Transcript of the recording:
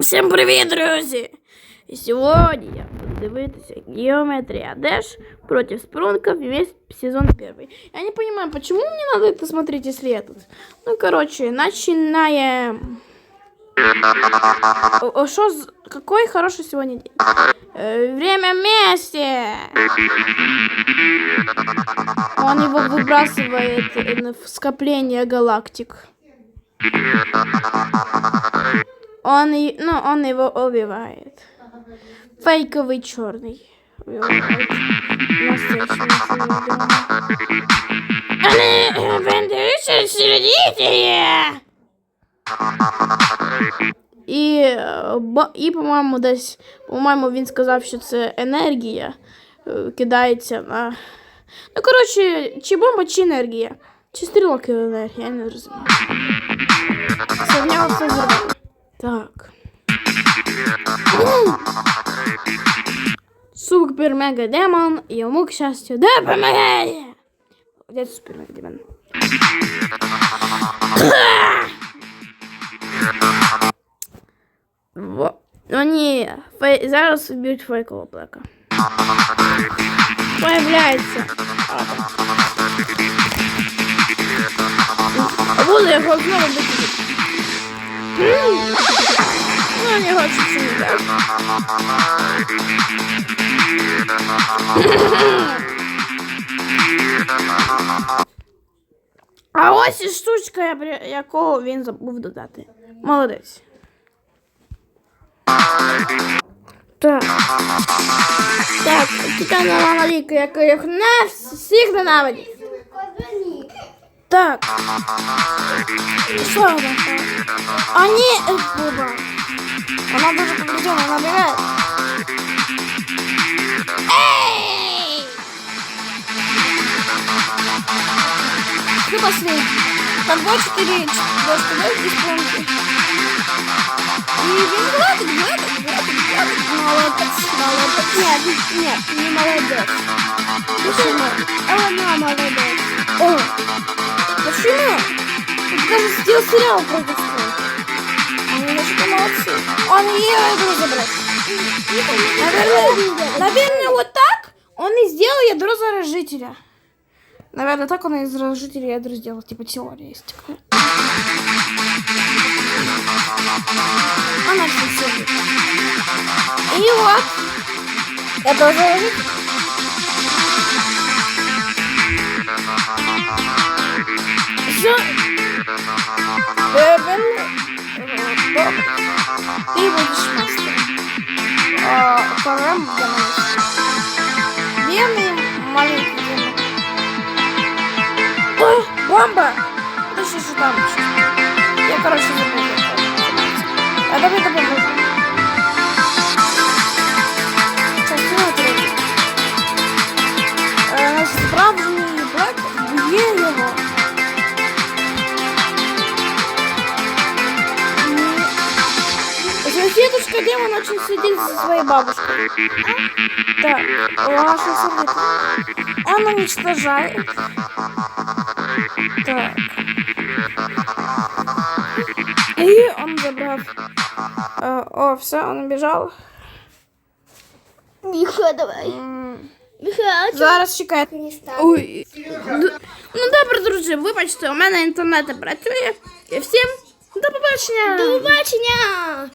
Всім привіт, друзі! І сьогодні я буду дивитися Геометрия Dash против Спрунков весь сезон первый. Я не понимаю, почему мне надо это смотреть, если я тут. Ну, короче, начинаем. О, о, шо з- Какой хороший сегодня день? Э, время вместе! Он его выбрасывает э, в скопление галактик. Он, и- ну, он его убивает. Фейковый черный. Убивает. Настоящего не убивает. Але бендерича сердитые! І, е, бо- і, по-моєму, десь, по-моєму, він сказав, що це енергія е, кидається на. Ну, коротше, чи бомба, чи енергія. Чи стрілок і енергія, я не розумію. Все, в нього все зробили. Супер мега демон йому, к щастю, допомагає. Де супер мега демон? Во. О, ні, фей... зараз вб'ють фейкового блека. Появляється. А буду його знову бити. не хочу. А ось і штучка, якого він забув додати. Молодець. Так, Так, тікана мама яка їх не всіх ненавидить. Так. Слава. Они... Э, А ні, Ефуба. Вона дуже повреждена, вона бігає. Ей! Ты последний. Там 2-4 2 из помощи. И виноватый, виноватый, виноватый, виноватый. Молодец, молодец. Нет, нет, не молодец. Почему? Она молодец. О, почему? Он даже сделал сериал против них. Они вообще молодцы. Он ее ядро забрал. Наверное, наверное, вот так он и сделал ядро заражителя. Наверное, так он из заражителя ядра сделал. Типа теория есть такая. Она все. И вот. Я тоже. Все. Будешь мастером. А, Королем для нас. Бедный маленький бомба! Да что же там? Соседушка демон очень следит за своей бабушкой. Так, ваша сердце. Он уничтожает. Так. И он забрал. Э, о, все, он убежал. Міха, давай. М, Міха, Зараз чекає. Кристал. Ой. Д- Ну добре, друзі, вибачте, у мене інтернет працює. І всім до побачення! До побачення!